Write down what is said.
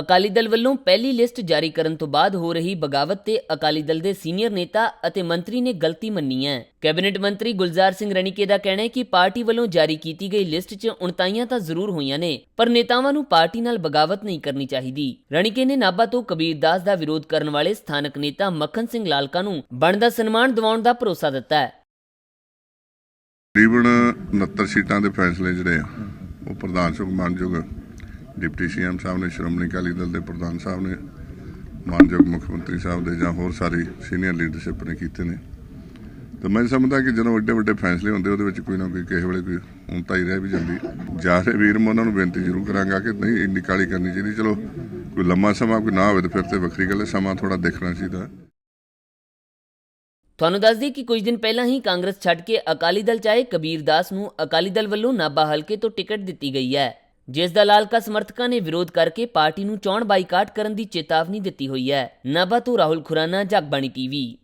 ਅਕਾਲੀ ਦਲ ਵੱਲੋਂ ਪਹਿਲੀ ਲਿਸਟ ਜਾਰੀ ਕਰਨ ਤੋਂ ਬਾਅਦ ਹੋ ਰਹੀ ਬਗਾਵਤ ਤੇ ਅਕਾਲੀ ਦਲ ਦੇ ਸੀਨੀਅਰ ਨੇਤਾ ਅਤੇ ਮੰਤਰੀ ਨੇ ਗਲਤੀ ਮੰਨੀ ਹੈ। ਕੈਬਨਿਟ ਮੰਤਰੀ ਗੁਲਜ਼ਾਰ ਸਿੰਘ ਰਣੀਕੇ ਦਾ ਕਹਿਣਾ ਹੈ ਕਿ ਪਾਰਟੀ ਵੱਲੋਂ ਜਾਰੀ ਕੀਤੀ ਗਈ ਲਿਸਟ 'ਚ ਉਣਤਾਈਆਂ ਤਾਂ ਜ਼ਰੂਰ ਹੋਈਆਂ ਨੇ, ਪਰ ਨੇਤਾਵਾਂ ਨੂੰ ਪਾਰਟੀ ਨਾਲ ਬਗਾਵਤ ਨਹੀਂ ਕਰਨੀ ਚਾਹੀਦੀ। ਰਣੀਕੇ ਨੇ ਨਾਭਾ ਤੋਂ ਕਬੀਰ ਦਾਸ ਦਾ ਵਿਰੋਧ ਕਰਨ ਵਾਲੇ ਸਥਾਨਕ ਨੇਤਾ ਮੱਖਣ ਸਿੰਘ ਲਾਲਕਾ ਨੂੰ ਬਣਦਾ ਸਨਮਾਨ ਦਿਵਾਉਣ ਦਾ ਭਰੋਸਾ ਦਿੱਤਾ ਹੈ। ਤਕਰੀਬਨ 69 ਸੀਟਾਂ ਦੇ ਫੈਸਲੇ ਜਿਹੜੇ ਆ, ਉਹ ਪ੍ਰਧਾਨ ਸੁਖ ਡਿਪਟੀ ਸੀਐਮ ਸਾਹਿਬ ਨੇ, ਸ਼੍ਰੋਮਣੀ ਅਕਾਲੀ ਦਲ ਦੇ ਪ੍ਰਧਾਨ ਸਾਹਿਬ ਨੇ, ਮਾਨਯੋਗ ਮੁੱਖ ਮੰਤਰੀ ਸਾਹਿਬ ਦੇ ਜਾਂ ਹੋਰ ਸਾਰੀ ਸੀਨੀਅਰ ਲੀਡਰਸ਼ਿਪ ਨੇ ਕੀਤੇ ਨੇ। ਤੇ ਮੈਂ ਸਮਝਦਾ ਕਿ ਜਦੋਂ ਵੱਡੇ ਵੱਡੇ ਫੈਸਲੇ ਹੁੰਦੇ, ਉਹਦੇ ਵਿੱਚ ਕੋਈ ਨਾ ਕੋਈ, ਕਿਸੇ ਵੇਲੇ ਕੋਈ ਹੁੰਤਾ ਹੀ ਰਹਿ ਵੀ ਜਾਂਦੀ। ਜਾ ਰਹੇ ਵੀਰ, ਮੈਂ ਉਹਨਾਂ ਨੂੰ ਬੇਨਤੀ ਜ਼ਰੂਰ ਕਰਾਂਗਾ ਕਿ ਨਹੀਂ, ਇੰਨੀ ਕਾਲੀ ਕਰਨੀ ਚਾਹੀਦੀ। ਚਲੋ, ਕੋਈ ਲੰਮਾ ਸਮਾਂ, ਕੋਈ ਨਾ ਹੋਵੇ ਤੇ ਫਿਰ ਤੇ ਵੱਖਰੀ ਗੱਲ ਹੈ, ਸਮਾਂ ਥੋੜਾ ਦੇਖਣਾ ਚਾਹੀਦਾ। ਤੁਹਾਨੂੰ ਦੱਸ ਦਈਏ ਕਿ ਕੁਝ ਦਿਨ ਪਹਿਲਾਂ ਹੀ ਕਾਂਗਰਸ ਛੱਡ ਕੇ ਅਕਾਲੀ ਦਲ ਚਾਹੇ ਕਬੀਰ ਦਾਸ ਨੂੰ ਅਕਾਲੀ ਦਲ ਵੱਲੋਂ ਨਾਭਾ ਹਲਕੇ ਤੋਂ ਟਿਕਟ ਦਿੱਤੀ ਗਈ ਹੈ। ਜਿਸ ਦਾ ਲਾਲਕਾ ਸਮਰਥਕਾਂ ਨੇ ਵਿਰੋਧ ਕਰਕੇ ਪਾਰਟੀ ਨੂੰ ਚੋਣ ਬਾਈਕਾਟ ਕਰਨ ਦੀ ਚੇਤਾਵਨੀ ਦਿੱਤੀ ਹੋਈ ਹੈ। ਨਾਭਾ ਤੋਂ ਰਾਹੁਲ ਖੁਰਾਨਾ, ਜਗਬਾਣੀ ਟੀਵੀ।